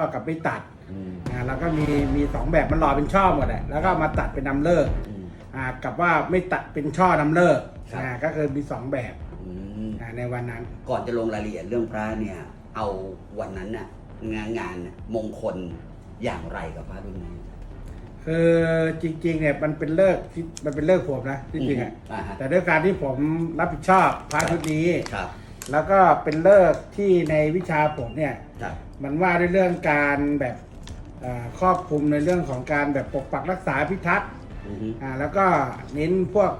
ช่อกับไม่ตัดอืมอ่าแล้วก็มีมีสองแบบมันหล่อเป็นช่อหมดแหละแล้วก็เอามาตัดเป็นนำเลิกอืมอ่ากับว่าไม่ตัดเป็นช่อนำเลิกครับ อ่าก็คือมีสองแบบอืมอ่าในวันนั้น ก่อนจะลงรายละเอียดเรื่องพระเนี่ย เอาวันนั้นน่ะงานงานน่ะมงคลอย่างไรกับพระรุ่นนี้คือจริงๆเนี่ยมันเป็นเลิกที่มันเป็นเลิกผมนะจริงๆอะอ่าฮะแต่ด้วยการที่ผมรับผิดชอบพระชุดนี้ ครับแล้วก็เป็นเลิกที่ในวิชาผมเนี่ย ครับ มันว่าด้วยเรื่องการแบบเอ่อครอบคลุมในเรื่องของการแบบปกปักรักษาพิทักษ์อือฮึอ่าแล้วก็เน้นพวก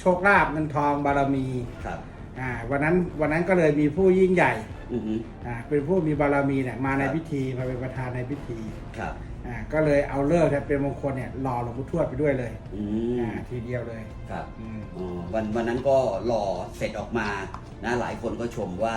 โชคลาภเงินทองบารมีครับอ่าวันนั้นวันนั้นก็เลยมีผู้ยิ่งใหญ่อือฮึอ่าเป็นผู้มีบารมีเนี่ยมาในพิธีมาเป็นประธานในพิธีครับอ่าก็เลยเอาเลิกที่เป็นมงคลเนี่ยหล่อหลวงปู่ทวดไปด้วยเลยอืมอ่าทีเดียวเลยครับอืมอ๋อวันวันนั้นก็รอเสร็จออกมานะหลายคนก็ชมว่า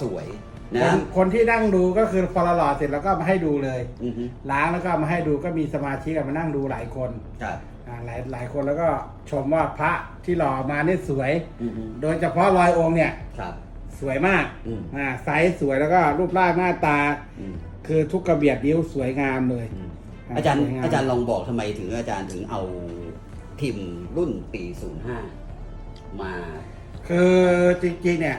สวยค นะนคนที่นั่งดูก็คือพอเราหล่อเสร็จแล้วก็มาให้ดูเลย อือฮึล้างแล้วก็มาให้ดูก็มีสมาชิกมานั่งดูหลายคนครับอ่าหลายหลายคนแล้วก็ชมว่าพระที่หล่อมาเนี่ยสวย อือฮึโดยเฉพาะรอยองค์เนี่ยครับ สวยมากอืม อ่าไซส์สวยแล้วก็รูปร่างหน้าตา อืมคือทุกกระเบียดนิ้วสวยงามเลยอืมอ่าอาจารย์สวยงามอาจารย์ลองบอกทำไมถึงอาจารย์ถึงเอาพิมพ์รุ่นปี 05 มา คือจริงๆเนี่ย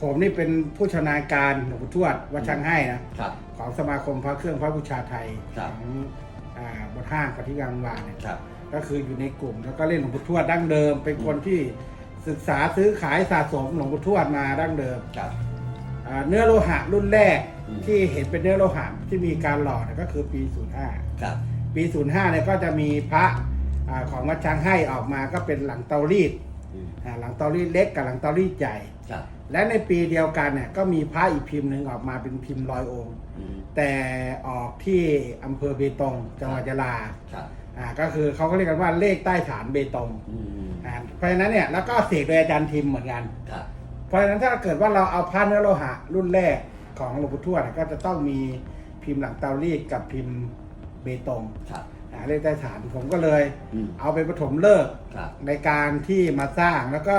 ผมนี่เป็นผู้ชำนาญการหลวงปู่ทวดวัดช่างให้นะครับ ของสมาคมพระเครื่องพระบูชาไทยครับของอ่าบนห้างปฏิกังวานเนี่ย ครับ ก็คืออยู่ในกลุ่มแล้วก็เล่นหลวงปู่ทวดดั้งเดิม เป็นคนที่ศึกษาซื้อขายสะสมหลวงปู่ทวดมาดั้งเดิมครับ อ่าเนื้อโลหะรุ่นแรกอืม ที่เห็นเป็นเนื้อโลหะที่มีการหล่อเนี่ยก็คือปี05ครับปี 05เนี่ยก็จะมีพระอ่าของวัดช้างให้ออกมาก็เป็นหลังเตารีดอืมอ่าหลังเตารีดเล็กกับหลังเตารีดใหญ่ ครับ และในปีเดียวกันเนี่ยก็มีพระอีกพิมพ์หนึ่งออกมาเป็นพิมพ์ร้อยองค์ อืมแต่ออกที่อำเภอเบตงจังหวัดยะลาครับอ่าก็คือเขาก็เรียกกันว่าเลขใต้ฐานเบตงอืมอ่าเพราะฉะนั้นเนี่ยแล้วก็เสกโดยอาจารย์ทิมเหมือนกัน ครับเพราะฉะนั้นถ้าเกิดว่าเราเอาผ้าเนื้อโลหะรุ่นแรกของหลวงปู่ทวดเนี่ยก็จะต้องมีพิมพ์หลังเตารีดกับพิมพ์เบตงครับอ่าเลขใต้ฐานผมก็เลย อืมเอาไปปฐมเลิกษ์ครับในการที่มาสร้างแล้วก็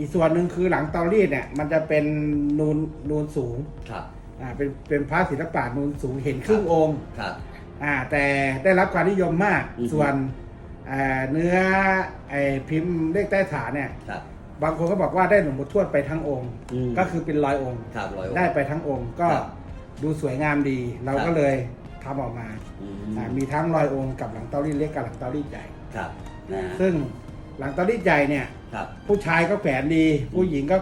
อีกส่วนหนึ่งคือหลังเตารีดเนี่ย มันจะเป็นนูนนูนสูงครับอ่าเป็นเป็นพระศิลปะนูนสูงเห็นครึ่งองค์ครับ อ่าแต่ได้รับความนิยมมาก อือฮึ ส่วนอ่าเนื้อไอ้พิมพ์เลขใต้ฐานเนี่ย ครับ บางคนก็บอกว่าได้หลวงปู่ทวดไปทั้งองค์ อืม ก็คือเป็นร้อยองค์ ครับร้อยองค์ ได้ไปทั้งองค์ก็ครับดูสวยงามดี เราครับก็เลยทำออกมาอืมอ่ามีทั้งร้อยองค์กับหลังเตารีดเล็กกับหลังเตารีดใหญ่ ครับนะซึ่ง หลังเตารีดใหญ่เนี่ย ครับ ผู้ชายก็แขวนดี ผู้หญิงก็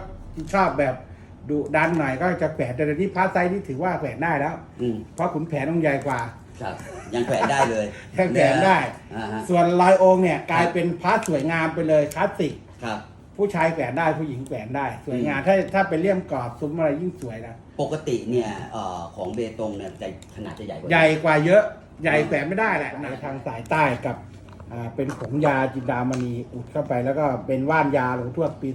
ชอบแบบดุดันหน่อยก็จะแขวนแต่เดี๋ยวนี้พระไซส์นี่ถือว่าแขวนได้แล้ว อืมเพราะขุนแผนองค์ใหญ่กว่าครับ ยังแขวนได้เลยยังแขวนได้ อ่าฮะส่วนลอยองค์เนี่ยกลายเป็นพระสวยงามไปเลยคลาสสิก ครับ ผู้ชายแขวนได้ผู้หญิงแขวนได้ สวยงามถ้าถ้าเป็นเลี่ยมกรอบซุ้มอะไรยิ่งสวยนะปกติเนี่ยเอ่อของเบตงเนี่ยจะขนาดจะใหญ่กว่าใหญ่กว่าเยอะ ใหญ่แขวนไม่ได้แหละในทางสายใต้กับอ่า เป็นผงยาจินดามณีอุดเข้าไป แล้วก็เป็นว่านยาหลวงทวดปี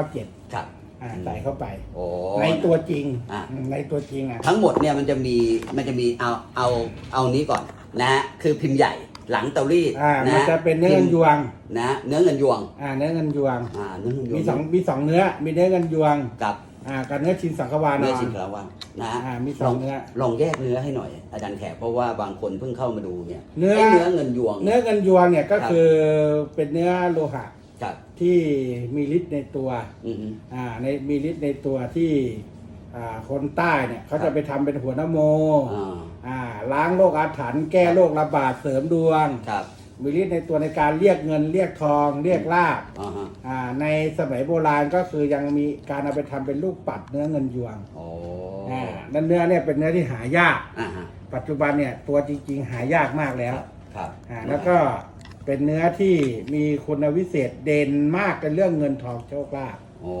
2497ครับอ่าใส่เข้าไป โอ้ในตัวจริงอะอืมในตัวจริงอะ ทั้งหมดเนี่ยมันจะมีมันจะมีเอาเอาเอานี้ก่อนนะฮะคือพิมพ์ใหญ่หลังเตารีดอ่านะมันจะเป็นเนื้อเงินยวงนะเนื้อเงินยวงอ่าเนื้อเงินยวง อ่าเนื้อเงินยวงมีสองมีสองเนื้อ มีเนื้อเงินยวง กับ อ่ากับเนื้อชินสังขวานเนื้ออนชินคาวังนะฮะอ่ามีสองเนื้อ ลองแยกเนื้อให้หน่อย อาจารย์แขกเพราะว่าบางคนเพิ่งเข้ามาดูเนี่ยเนื้อ ไเนื้อเงินยวง เนื้อเงินยวงเนี่ยก็ครับ คือเป็นเนื้อโลหะกับที่มีฤทธิ์ในตัวอือฮึ อ่าในมีฤทธิ์ในตัวที่อ่าคนใต้เนี่ยเขาครัจะบ ไปทำเป็นหัวนโมอ่าอ่าล้างโรคอาถรรพ์แก้โรคระบาดเสริมดวง ครับ มีฤทธิ์ในตัวในการเรียกเงินเรียกทองเรียกลาบอ่าฮะอ่าในสมัยโบราณก็คือยังมีการเอาไปทำเป็นลูกปัดเนื้อเงินยวงโอ้อ่านั่นเนื้อเนี่ยเป็นเนื้อที่หายาก อ่าฮะปัจจุบันเนี่ยตัวจริงๆหายากมากแล้วครับครับอ่าแล้วก็เป็นเนื้อที่มีคุณวิเศษเด่นมากในเรื่องเงินทองโชคลาภโอ้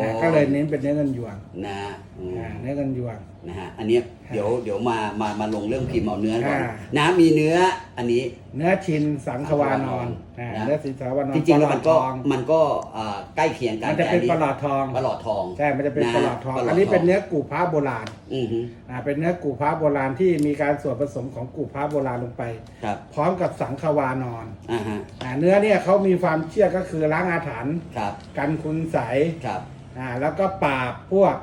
อ่าก็เลยเน้นเป็นเนื้อเงินยวงนะอืม อ่าเนื้อเงินยวง นะฮะอันเนี้ยเดี๋ยวเดี๋ยวมามามาลงเรื่องพิมพ์เอาเนื้อก่อนอ่า นะมีเนื้ออันนี้ เนื้อชินสังขวานอนอ่านะเนื้อสินสังขวานอนจริงๆแล้วมันก็ปลอดทองมันก็อ่าใกล้เคียงกันมันจะเป็นแต่ปลอดทองปลอดทองใช่มันจะเป็นนะปลอดทองปลอดทอง อันนี้เป็นเนื้อกู่พระโบราณอือฮึอ่าเป็นเนื้อกู่พระโบราณที่มีการส่วนผสมของกู่พระโบราณลงไปครับพร้อมกับสังขวานอนอ่าฮะอ่าเนื้อเนี่ยเขามีความเชื่อก็คือล้างอาถรรพ์ครับกันคุณใสยครับอ่าแล้วก็ปราบพวก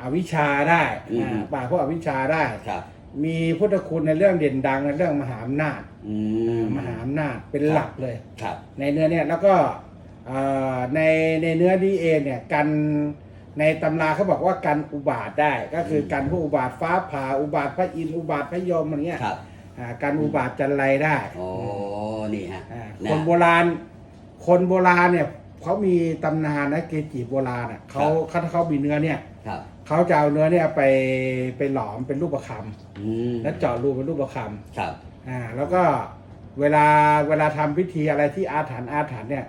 อวิชชาได้อืมอ่าปราบพวกอวิชชาได้ครับ มีพุทธคุณในเรื่องเด่นดังในเรื่องมหาอำนาจอืมมหาอำนาจเป็นหลักเลย ครับ ในเนื้อเนี่ยแล้วก็เอ่อในในเนื้อนี้เองเนี่ยกันในตำราเขาบอกว่ากันอุบาทได้ ก็คือกันพวกอุบาทฟ้าผ่าอุบาทพระอินทร์อุบาทพระยมอะไรเงี้ยครับอ่ากันอุบาทจันไรได้โอ้นี่ฮะ อ่านะ คนโบราณ คนโบราณเนี่ยเขามีตำนานนะเกจิโบราณอะเขาเขาถ้าเขามีเนื้อเนี่ย ครับ เขาจะเอาเนื้อเนี่ยไปไปหลอมเป็นรูปประคอืมำแล้วเจาะรูเป็นรูปประคครับำอ่าแล้วก็เวลาเวลาทำพิธีอะไรที่อาถรรพ์อาถรรพ์เนี่ย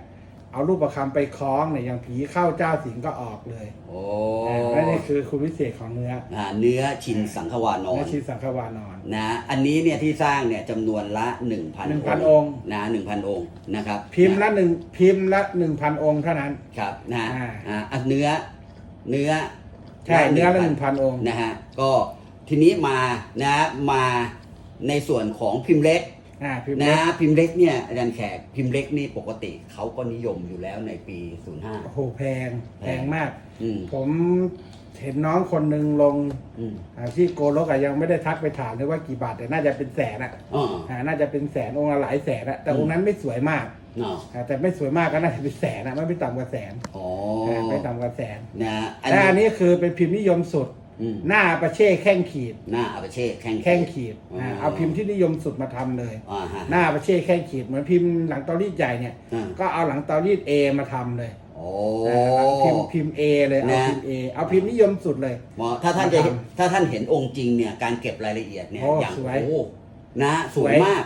เอารูปประคำไปคล้องเนี่ยอย่างผีเข้าเจ้าสิงก็ออกเลยโอ้อ่าและนี่คือคุณวิเศษของเนื้ออ่าเนื้อชินสังขวานอเนื้อนชินสังขวานอน นะอันนี้เนี่ยที่สร้างเนี่ยจำนวนละ 1,000 1,000องค์ นะ1,000 องค์นะครับพิมพ์ละหนึ่งพิมพ์ละหนึ่งพันองค์เท่านั้น ครับนะอ่า อ่าอันเนื้อเนื้อ ใช่เนื้อละหนึ่งพันองค์นะฮะก็ทีนี้มานะมาในส่วนของพิมพ์เล็กอ่าพิมพ์นะเล็กพิมพ์เล็กเนี่ยอาจารย์แขกพิมพ์เล็กนี่ปกติเขาก็นิยมอยู่แล้วในปี 05 โอ้โหแพงแพงมากอืมผมเห็นน้องคนหนึ่งลงอืมอ่าที่โกลกอะยังไม่ได้ทักไปถามเลยว่ากี่บาทแต่น่าจะเป็นแสนอะอ๋ออ่าน่าจะเป็นแสนองค์ละหลายแสนอะแต่องค์นั้นไม่สวยมากเนาะอ่าแต่ไม่สวยมากก็น่าจะเป็นแสนอะไม่ไปต่ำกว่าแสนอ๋ออ่าไม่ต่ำกว่าแสนนะอันและอันนี้นี้คือเป็นพิมพ์นิยมสุด อืมหน้าประเช่แข้งขีด หน้าอาปาเช่แข้ง แข้งขีดอ๋ออ่าเอาพิมพ์ที่นิยมสุดมาทำเลย อ่าฮะหน้าประเช่แข้งขีดเหมือนพิมพ์หลังเตารีดใหญ่เนี่ย อ่าก็เอาหลังเตารีดเอมาทำเลยโอ้อ่าหลังพิมพ์พิมพ์เอเลยเอานะ พิมพ์เอเอาพิมพ์นิยมสุดเลย หมอถ้าท่านจะมาทถ้าท่านเห็นองค์จริงเนี่ยการเก็บรายละเอียดเนี่ยโอ้อย่างสวยโอ้นะสวยสวยมาก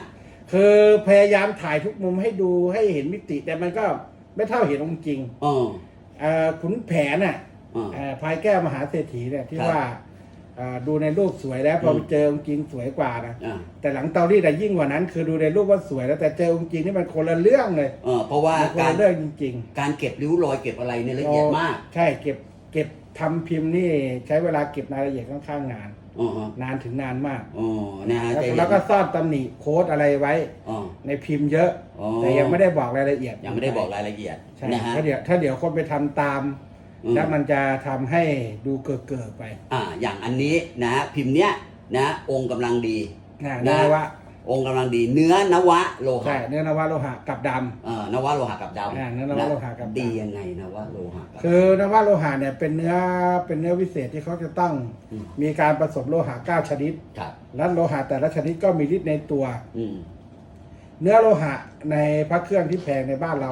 คือพยายามถ่ายทุกมุมให้ดูให้เห็นมิติ แต่มันก็ไม่เท่าเห็นองค์จริงอ๋อ เอ่อขุนแผนน่ะอ๋อเอ่อพายแก้วมหาเศรษฐีเนี่ยที่ครับว่าเอ่อดูในรูปสวยแล้วพออืมไปเจอองค์จริงสวยกว่านะอ่าแต่หลังเตารีดอะยิ่งกว่านั้น คือดูในรูปว่าสวยแล้วแต่เจอองค์จริงนี่มันคนละเรื่องเลยเออเพราะว่ามันคนการละเรื่องจริงการเก็บริ้วรอยเก็บอะไรเนี่ยๆละเอียดมาก ใช่เก็บเก็บทำพิมพ์นี่ใช้เวลาเก็บรายละเอียดค่อนข้างนาน อ๋อฮะนานถึงนานมากอ๋อนะฮะแล้วจะเห็นแล้วก็ซ่อนตำหนิโค้ดอะไรไว้ อ๋อ ในพิมพ์เยอะ อ๋อ แต่ยังไม่ได้บอกรายละเอียดยังไม่ได้บอกรายละเอียดใช่นะฮะ ถ้าเดี๋ยวถ้าเดี๋ยวคนไปทำตาม อืม แล้วมันจะทำให้ดูเกิดเกิดๆไปอ่าอย่างอันนี้นะฮะพิมพ์เนี้ยนะองค์กำลังดี นะนะเนื้อว่า องค์กำลังดีเนื้อนวะโลใช่หะเนื้อนวะโลหะกับดำ เอ่อนวะโลหะกับดำอ่าเนื้อนวะโลหะกับดำ ดียังไงนวะโลหะกับ คือนวะโลหะเนี่ยเป็นเนื้อเป็นเนื้อวิเศษที่เขาจะต้องอืม มีการผสมโลหะเก้าชนิด ครับ และโลหะแต่ละชนิดก็มีฤทธิ์ในตัว อืมเนื้อโลหะในพระเครื่องที่แพงในบ้านเรา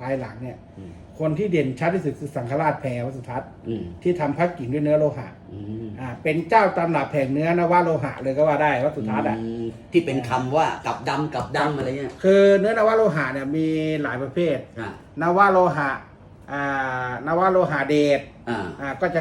ภายหลังเนี่ย อืม คนที่เด่นชัดที่สุดคือสังฆราชแพรวสุทัศน์อืมที่ทำพระกิ่งด้วยเนื้อโลหะอืมอ่าเป็นเจ้าตำรับแห่งเนื้อนวะโลหะเลยก็ว่าได้วัดสุทัศน์อะ อืมที่เป็นคำว่ากับดำกับดำอะไรเงี้ยคือเนื้อนวะโลหะเนี่ยมีหลายประเภท อ่านวะโลหะอ่านวะโลหะเดชอ่า อ่าก็จะ